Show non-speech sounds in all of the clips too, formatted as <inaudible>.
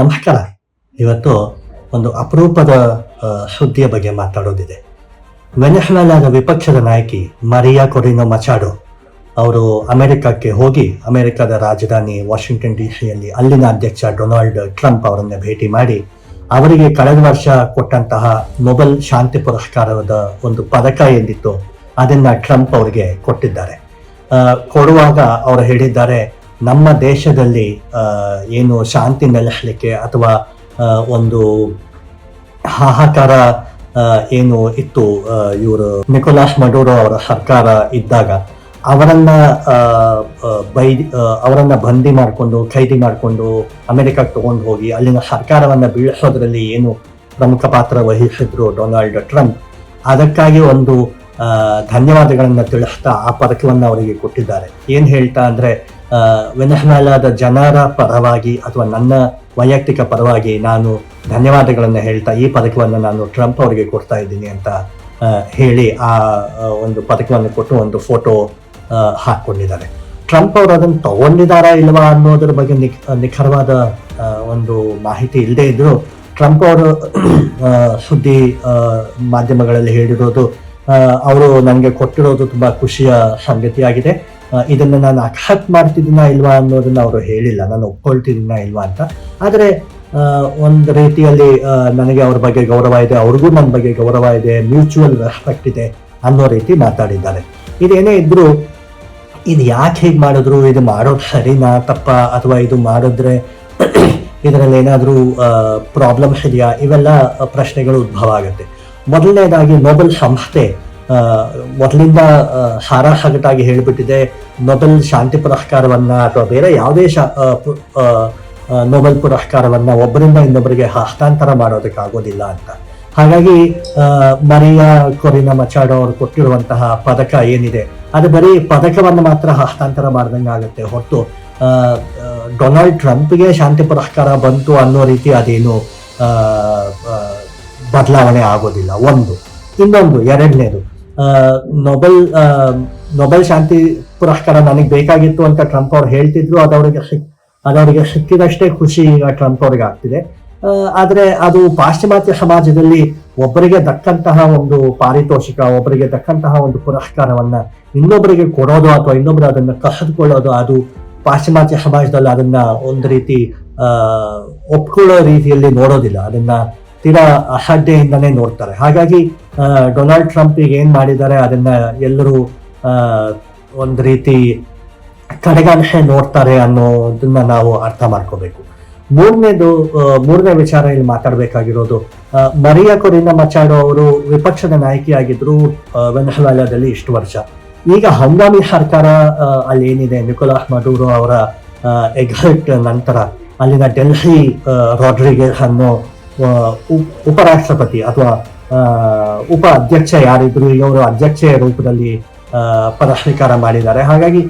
ನಮಸ್ಕಾರ ಇವತ್ತು ಒಂದು ಅಪರೂಪದ ಸುದ್ದಿಯ ಬಗ್ಗೆ ಮಾತಾಡೋದಿದೆ. ವೆನೆಸ್ವೆಲಾದ ವಿಪಕ್ಷದ ನಾಯಕಿ ಮರಿಯಾ ಕೊರಿನೋ ಮಚಾಡೋ ಅವರು ಅಮೆರಿಕಕ್ಕೆ ಹೋಗಿ ಅಮೆರಿಕದ ರಾಜಧಾನಿ ವಾಷಿಂಗ್ಟನ್ ಡಿ ಸಿಯಲ್ಲಿ ಅಲ್ಲಿನ ಅಧ್ಯಕ್ಷ ಡೊನಾಲ್ಡ್ ಟ್ರಂಪ್ ಅವರನ್ನು ಭೇಟಿ ಮಾಡಿ ಅವರಿಗೆ ಕಳೆದ ವರ್ಷ ಕೊಟ್ಟಂತಹ ನೊಬೆಲ್ ಶಾಂತಿ ಪುರಸ್ಕಾರದ ಒಂದು ಪದಕ ಎಂದಿತ್ತು, ಅದನ್ನು ಟ್ರಂಪ್ ಅವರಿಗೆ ಕೊಟ್ಟಿದ್ದಾರೆ. ಕೊಡುವಾಗ ಅವರು ಹೇಳಿದ್ದಾರೆ ನಮ್ಮ ದೇಶದಲ್ಲಿ ಏನು ಶಾಂತಿ ನೆಲೆಸಲಿಕ್ಕೆ ಅಥವಾ ಒಂದು ಹಾಹಾಕಾರ ಏನು ಇತ್ತು ಇವರು ನಿಕೋಲಾಸ್ ಮಡೂರೋ ಅವರ ಸರ್ಕಾರ ಇದ್ದಾಗ, ಅವರನ್ನ ಬೈ ಅವರನ್ನ ಬಂದಿ ಮಾಡಿಕೊಂಡು, ಖೈದಿ ಮಾಡಿಕೊಂಡು ಅಮೆರಿಕಕ್ಕೆ ತಗೊಂಡು ಹೋಗಿ, ಅಲ್ಲಿನ ಸರ್ಕಾರವನ್ನು ಬೀಳಿಸೋದ್ರಲ್ಲಿ ಏನು ಪ್ರಮುಖ ಪಾತ್ರ ವಹಿಸಿದ್ರು ಡೊನಾಲ್ಡ್ ಟ್ರಂಪ್, ಅದಕ್ಕಾಗಿ ಒಂದು ಧನ್ಯವಾದಗಳನ್ನ ತಿಳಿಸ್ತಾ ಆ ಪದಕವನ್ನು ಅವರಿಗೆ ಕೊಟ್ಟಿದ್ದಾರೆ. ಏನು ಹೇಳ್ತಾ ಅಂದ್ರೆ ಆ, ವೆನೆಸ್ವೆಲಾದ ಜನರ ಪರವಾಗಿ ಅಥವಾ ನನ್ನ ವೈಯಕ್ತಿಕ ಪರವಾಗಿ ನಾನು ಧನ್ಯವಾದಗಳನ್ನು ಹೇಳ್ತಾ ಈ ಪದಕವನ್ನು ನಾನು ಟ್ರಂಪ್ ಅವರಿಗೆ ಕೊಡ್ತಾ ಇದ್ದೀನಿ ಅಂತ ಹೇಳಿ ಆ ಒಂದು ಪದಕವನ್ನು ಕೊಟ್ಟು ಒಂದು ಫೋಟೋ ಹಾಕ್ಕೊಂಡಿದ್ದಾರೆ. ಟ್ರಂಪ್ ಅವರು ಅದನ್ನು ತಗೊಂಡಿದ್ದಾರಾ ಇಲ್ವಾ ಅನ್ನೋದ್ರ ಬಗ್ಗೆ ನಿಖ್ ನಿಖರವಾದ ಒಂದು ಮಾಹಿತಿ ಇಲ್ಲದೆ ಇದ್ರು ಟ್ರಂಪ್ ಅವರು ಸುದ್ದಿ ಮಾಧ್ಯಮಗಳಲ್ಲಿ ಹೇಳಿರೋದು ಅವರು ನನಗೆ ಕೊಟ್ಟಿರೋದು ತುಂಬ ಖುಷಿಯ ಸಂಗತಿಯಾಗಿದೆ. ಇದನ್ನ ನಾನು ಅಕ್ಸೆಪ್ಟ್ ಮಾಡ್ತಿದ್ದೀನ ಇಲ್ವಾ ಅನ್ನೋದನ್ನ ಅವರು ಹೇಳಿಲ್ಲ. ನಾನು ಒಪ್ಕೊಳ್ತಿದ್ದೀನ ಇಲ್ವಾ ಅಂತ. ಆದರೆ ಒಂದು ರೀತಿಯಲ್ಲಿ ನನಗೆ ಅವ್ರ ಬಗ್ಗೆ ಗೌರವ ಇದೆ, ಅವ್ರಿಗೂ ನನ್ನ ಬಗ್ಗೆ ಗೌರವ ಇದೆ ಮ್ಯೂಚುವಲ್ ರೆಸ್ಪೆಕ್ಟ್ ಇದೆ ಅನ್ನೋ ರೀತಿ ಮಾತಾಡಿದ್ದಾರೆ. ಇದೇನೇ ಇದ್ದರೂ ಇದು ಯಾಕೆ ಹೇಗೆ ಮಾಡಿದ್ರು, ಇದು ಮಾಡೋದು ಸರಿನಾ, ತಪ್ಪ, ಅಥವಾ ಇದು ಮಾಡಿದ್ರೆ <clears throat> ಇದರಲ್ಲಿ ಏನಾದರೂ ಪ್ರಾಬ್ಲಮ್ಸ್ ಇದೆಯಾ? ಇವೆಲ್ಲ ಪ್ರಶ್ನೆಗಳು ಉದ್ಭವ ಆಗುತ್ತೆ. ಮೊದಲನೇದಾಗಿ ನೊಬೆಲ್ ಸಂಸ್ಥೆ ಮೊದಲಿಂದ ಸಾರಾ ಹಗಟಾಗಿ ಹೇಳಿಬಿಟ್ಟಿದೆ ನೊಬೆಲ್ ಶಾಂತಿ ಪುರಸ್ಕಾರವನ್ನ ಅಥವಾ ಬೇರೆ ಯಾವುದೇ ಶಾ ನೊಬೆಲ್ ಪುರಸ್ಕಾರವನ್ನ ಒಬ್ಬರಿಂದ ಇನ್ನೊಬ್ಬರಿಗೆ ಹಸ್ತಾಂತರ ಮಾಡೋದಕ್ಕಾಗೋದಿಲ್ಲ ಅಂತ. ಹಾಗಾಗಿ ಮರಿಯಾ ಕೊರಿನಾ ಮಚಾಡೋ ಅವರು ಕೊಟ್ಟಿರುವಂತಹ ಪದಕ ಏನಿದೆ, ಅದು ಬರೀ ಪದಕವನ್ನು ಮಾತ್ರ ಹಸ್ತಾಂತರ ಮಾಡಿದಂಗೆ ಆಗುತ್ತೆ. ಹೊರತು ಡೊನಾಲ್ಡ್ ಟ್ರಂಪ್ಗೆ ಶಾಂತಿ ಪುರಸ್ಕಾರ ಬಂತು ಅನ್ನೋ ರೀತಿ ಅದೇನು ಬದಲಾವಣೆ ಆಗೋದಿಲ್ಲ. ಒಂದು. ಇನ್ನೊಂದು, ಎರಡನೇದು. ನೊಬೆಲ್ ನೊಬೆಲ್ ಶಾಂತಿ ಪುರಸ್ಕಾರ ನನಗೆ ಬೇಕಾಗಿತ್ತು ಅಂತ ಟ್ರಂಪ್ ಅವ್ರು ಹೇಳ್ತಿದ್ರು. ಅದವರಿಗೆ ಸಿಕ್ ಅದವರಿಗೆ ಸಿಕ್ಕಿದಷ್ಟೇ ಖುಷಿ ಈಗ ಟ್ರಂಪ್ ಅವ್ರಿಗೆ ಆಗ್ತಿದೆ. ಆದರೆ ಅದು ಪಾಶ್ಚಿಮಾತ್ಯ ಸಮಾಜದಲ್ಲಿ ಒಬ್ಬರಿಗೆ ದಕ್ಕಂತಹ ಒಂದು ಪಾರಿತೋಷಿಕ, ಒಬ್ಬರಿಗೆ ದಕ್ಕಂತಹ ಒಂದು ಪುರಸ್ಕಾರವನ್ನ ಇನ್ನೊಬ್ಬರಿಗೆ ಕೊಡೋದು ಅಥವಾ ಇನ್ನೊಬ್ಬರು ಅದನ್ನ ಕಸಿದುಕೊಳ್ಳೋದು ಅದು ಪಾಶ್ಚಿಮಾತ್ಯ ಸಮಾಜದಲ್ಲಿ ಅದನ್ನ ಒಂದು ರೀತಿ ಒಪ್ಕೊಳ್ಳೋ ರೀತಿಯಲ್ಲಿ ನೋಡೋದಿಲ್ಲ. ಅದನ್ನ ತೀರಾ ಅಸಾಧ್ಯದಿಂದನೇ ನೋಡ್ತಾರೆ. ಹಾಗಾಗಿ ಡೊನಾಲ್ಡ್ ಟ್ರಂಪ್ ಈಗ ಏನ್ ಮಾಡಿದ್ದಾರೆ, ಅದನ್ನ ಎಲ್ಲರೂ ಒಂದು ರೀತಿ ಕಡೆಗಾಂಶ ನೋಡ್ತಾರೆ ಅನ್ನೋದನ್ನ ನಾವು ಅರ್ಥ ಮಾಡ್ಕೋಬೇಕು. ಮೂರನೇದು ಮೂರನೇ ವಿಚಾರ ಇಲ್ಲಿ ಮಾತಾಡಬೇಕಾಗಿರೋದು ಮರಿಯಾ ಕೊರಿನಾ ಮಚಾಡೋ ಅವರು ವಿಪಕ್ಷದ ನಾಯಕಿಯಾಗಿದ್ರು ಆಗಿದ್ರು ವೆನೆಜುವೆಲಾದಲ್ಲಿ ಇಷ್ಟು ವರ್ಷ. ಈಗ ಹಂಗಾಮಿ ಸರ್ಕಾರ ಅಲ್ಲಿ ಏನಿದೆ ನಿಕೋಲಾಸ್ ಮಡೂರು ಅವರ ಎಕ್ಸಿಟ್ ನಂತರ ಅಲ್ಲಿನ ಡೆಲ್ಹಿ ರಾಡ್ರಿಗೆ ಅನ್ನೋ ಉಪರಾಷ್ಟ್ರಪತಿ ಅಥವಾ ಉಪ ಅಧ್ಯಕ್ಷ ಯಾರಿದ್ರು ಇವರು ಅಧ್ಯಕ್ಷೆಯ ರೂಪದಲ್ಲಿ ಆ, ಪದ ಸ್ವೀಕಾರ ಮಾಡಿದ್ದಾರೆ. ಹಾಗಾಗಿ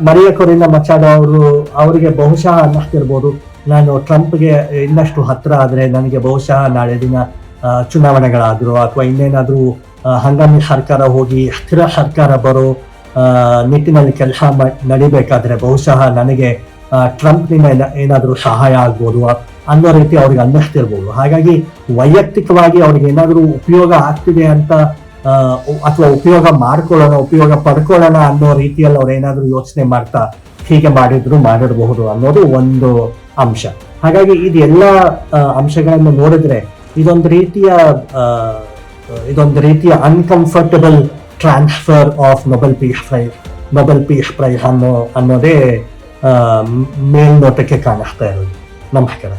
ಮರಿಯ ಕೊರಿನಾ ಮಚಾಡ ಅವರು ಅವರಿಗೆ ಬಹುಶಃ ಅನ್ನಿಸ್ತಿರ್ಬೋದು ನಾನು ಟ್ರಂಪ್ಗೆ ಇನ್ನಷ್ಟು ಹತ್ರ ಆದರೆ ನನಗೆ ಬಹುಶಃ ನಾಳೆ ದಿನ ಚುನಾವಣೆಗಳಾದರೂ ಅಥವಾ ಇನ್ನೇನಾದರೂ ಹಂಗಾಮಿ ಸರ್ಕಾರ ಹೋಗಿ ಸ್ಥಿರ ಸರ್ಕಾರ ಬರೋ ನಿಟ್ಟಿನಲ್ಲಿ ಕೆಲಸ ನಡಿಬೇಕಾದ್ರೆ ಬಹುಶಃ ನನಗೆ ಟ್ರಂಪ್ನಿಂದ ಏನ- ಏನಾದರೂ ಸಹಾಯ ಆಗ್ಬೋದು ಅನ್ನೋ ರೀತಿ ಅವ್ರಿಗೆ ಅನ್ನಿಸ್ತಿರ್ಬೋದು ಹಾಗಾಗಿ ವೈಯಕ್ತಿಕವಾಗಿ ಅವ್ರಿಗೆ ಏನಾದರೂ ಉಪಯೋಗ ಆಗ್ತಿದೆ ಅಂತ ಅಥವಾ ಉಪಯೋಗ ಮಾಡ್ಕೊಳ್ಳೋಣ, ಉಪಯೋಗ ಪಡ್ಕೊಳ್ಳೋಣ ಅನ್ನೋ ರೀತಿಯಲ್ಲಿ ಅವ್ರು ಏನಾದರೂ ಯೋಚನೆ ಮಾಡ್ತಾ ಹೀಗೆ ಮಾಡಿದ್ರು, ಮಾಡಿರಬಹುದು ಅನ್ನೋದು ಒಂದು ಅಂಶ. ಹಾಗಾಗಿ ಇದೆಲ್ಲ ಅಂಶಗಳನ್ನು ನೋಡಿದ್ರೆ ಇದೊಂದು ರೀತಿಯ ಇದೊಂದು ರೀತಿಯ uncomfortable transfer of Nobel peace prize Nobel peace prize ಅನ್ನೋ ಅನ್ನೋದೇ ಮೇಲ್ನೋಟಕ್ಕೆ ಕಾಣಿಸ್ತಾ ಇರೋದು ನಮಸ್ಕಾರ